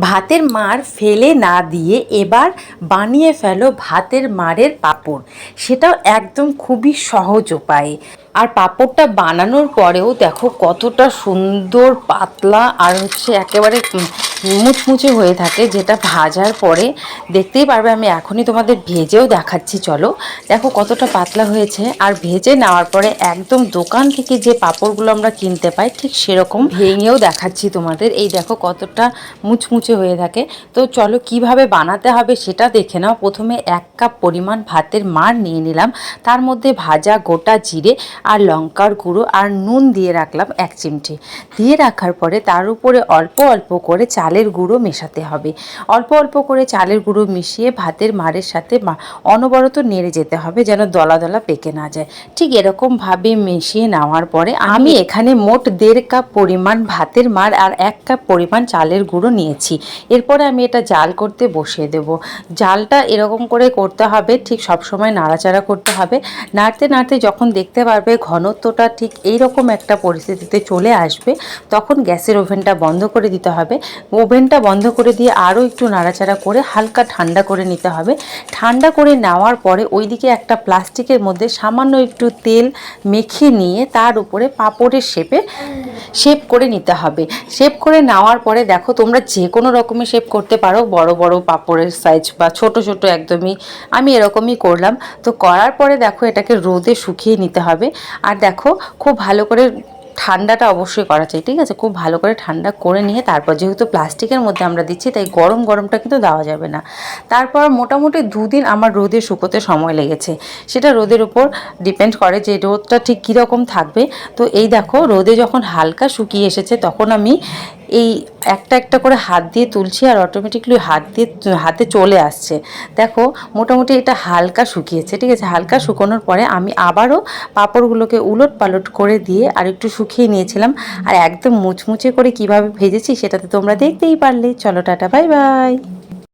ভাতের মার ফেলে না দিয়ে এবার বানিয়ে ফেলো ভাতের মারের পাপড়। সেটাও একদম খুবই সহজ উপায়ে। আর পাপড়টা বানানোর পরেও দেখো কতটা সুন্দর, পাতলা আর হচ্ছে একেবারে মুচমুচে হয়ে থাকে, যেটা ভাজার পরে দেখতেই পারবে আমি এখনই তোমাদের ভেজেও দেখাচ্ছি, চলো। দেখো কতটা পাতলা হয়েছে, আর ভেজে নেওয়ার পরে একদম দোকান থেকে যে পাঁপড়গুলো আমরা কিনতে পাই, ঠিক সেরকম ভেঙেও দেখাচ্ছি তোমাদের। এই দেখো কতটা মুচমুচে হয়ে থাকে। তো চলো কীভাবে বানাতে হবে সেটা দেখে নাও। প্রথমে এক কাপ পরিমাণ ভাতের মার নিয়ে নিলাম। তার মধ্যে ভাজা গোটা জিরে আর লঙ্কার গুঁড়ো আর নুন দিয়ে রাখলাম এক চিমটি। দিয়ে রাখার পরে তার উপরে অল্প অল্প করে চালের গুঁড়ো মেশাতে হবে। অল্প অল্প করে চালের গুঁড়ো মিশিয়ে ভাতের মারের সাথে অনবরত নেড়ে যেতে হবে যেন দলা দলা পেকে না যায়। ঠিক এরকমভাবে মিশিয়ে নেওয়ার পরে আমি এখানে মোট দেড় কাপ পরিমাণ ভাতের মার আর এক কাপ পরিমাণ চালের গুঁড়ো নিয়েছি। এরপরে আমি এটা জাল করতে বসিয়ে দেব। জালটা এরকম করে করতে হবে, ঠিক সবসময় নাড়াচাড়া করতে হবে। নাড়তে নাড়তে যখন দেখতে পারবে ঘনত্বটা ঠিক এইরকম একটা পরিস্থিতিতে চলে আসবে, তখন গ্যাসের ওভেনটা বন্ধ করে দিতে হবে। ওভেনটা বন্ধ করে দিয়ে আরও একটু নাড়াচাড়া করে হালকা ঠান্ডা করে নিতে হবে। ঠান্ডা করে নেওয়ার পরে ওইদিকে একটা প্লাস্টিকের মধ্যে সামান্য একটু তেল মেখে নিয়ে তার উপরে পাঁপড়ের শেপে শেপ করে নিতে হবে। শেপ করে নেওয়ার পরে দেখো তোমরা যে কোনো রকমের শেপ করতে পারো, বড় বড় পাঁপড়ের সাইজ বা ছোট ছোট একদমই। আমি এরকমই করলাম। তো করার পরে দেখো এটাকে রোদে শুকিয়ে নিতে হবে। আর দেখো খুব ভালো করে ঠান্ডাটা অবশ্যই করা চাই, ঠিক আছে? খুব ভালো করে ঠান্ডা করে নিয়ে তারপর যেহেতু প্লাস্টিকের মধ্যে আমরা দিচ্ছি, তাই গরম গরমটা কিন্তু দেওয়া যাবে না। তারপর মোটামুটি দুদিন আমার রোদে শুকোতে সময় লেগেছে। সেটা রোদের উপর ডিপেন্ড করে যে রোদটা ঠিক কীরকম থাকবে। তো এই দেখো, রোদে যখন হালকা শুকিয়ে এসেছে, তখন আমি এই একটা একটা করে হাত দিয়ে তুলছি আর অটোমেটিকলি হাত দিয়ে, হাতে চলে আসছে। দেখো, মোটামুটি এটা হালকা শুকিয়েছে, ঠিক আছে? হালকা শুকোনোর পরে আমি আবারও পাঁপড়গুলোকে উলট পালট করে দিয়ে আর একটু শুকিয়ে নিয়েছিলাম। আর একদম মুচমুচে করে কীভাবে ভেজেছি সেটাতে তোমরা দেখতেই পারলে। চলো, টাটা, বাই বাই।